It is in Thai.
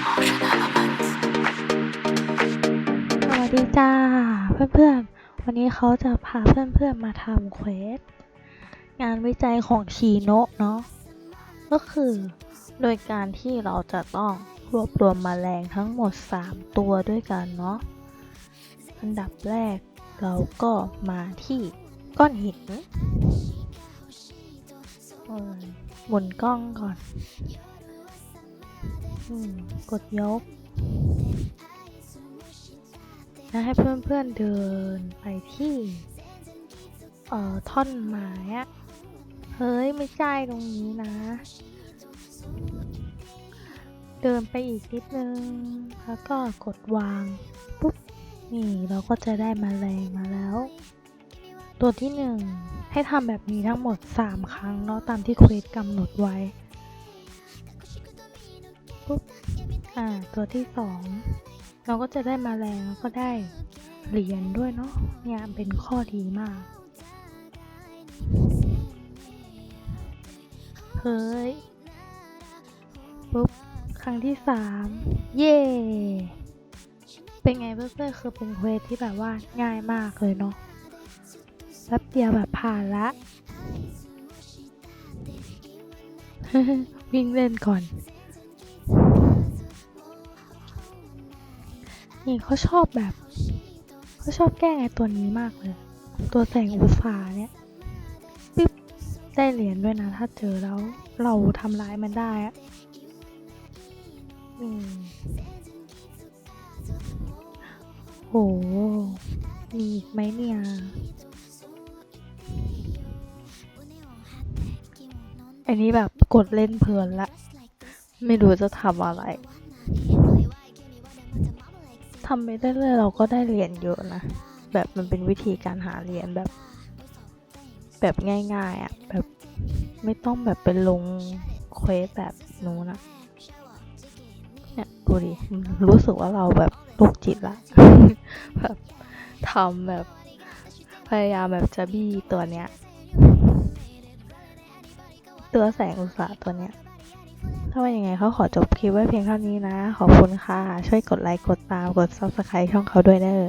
สวัสดีจ้าเพื่อนๆ วันนี้เขาจะพาเพื่อนๆมาทำเควสงานวิจัยของชีโนะเนาะก็คือโดยการที่เราจะต้องรวบรวมแมลงทั้งหมด 3 ตัวด้วยกันเนาะอันดับแรกเราก็มาที่ก้อนหินหมุนกล้องก่อน กดยก แล้วให้เพื่อนๆเดินไปที่ เอ่อ ท่อนไม้อะเฮ้ย ไม่ใช่ตรงนี้นะ เดินไปอีกนิดนึง แล้วก็กดวาง ปุ๊บ นี่เราก็จะได้มาแรงมาแล้ว ตัวที่หนึ่งให้ทำแบบนี้ทั้งหมด 3 ครั้งเนาะตามที่เควสกำหนดไว้ อ่า ตัวที่สองเราก็จะได้มาแรงแล้วก็ได้เหรียญด้วยเนาะเนี่ยเป็นข้อดีมาก เฮ้ยปุ๊บครั้งที่สามเย่เป็นไงเพื่อนๆคือเป็นเควสที่แบบว่าง่ายมากเลยเนาะแป๊บเดียวแบบผ่านละวิ่งเล่นก่อน นี่เขาชอบแบบเขาชอบแกล้งไอ้ตัวนี้มากเลย ตัวแสงอุตสาเนี่ยปิ๊บได้เหรียญด้วยนะ ถ้าเจอแล้วเราทำร้ายมันได้อะอืมโห มีอีกไหมเนี่ย อันนี้แบบกดเล่นเพลินละ ไม่รู้จะทำอะไร ทำไปเรื่อยๆเราก็ได้เหรียญเยอะนะ แบบมันเป็นวิธีการหาเหรียญแบบ แบบง่ายๆอะ่ะแบบไม่ต้องแบบเป็นลงเควสแบบนู้นอะเนี่ยดูดิรู้สึกว่าเราแบบโรคจิตละแบบทำแบบพยายามแบบจะบี้ตัวเนี้ย ตัวแสงอุตสาห์ตัวเนี้ย ถ้าว่ายังไงเขาขอจบคลิปไว้เพียงเท่านี้นะ ขอบคุณค่ะ ช่วยกดไลค์ กดตาม กด subscribe ช่องเขาด้วยเด้อ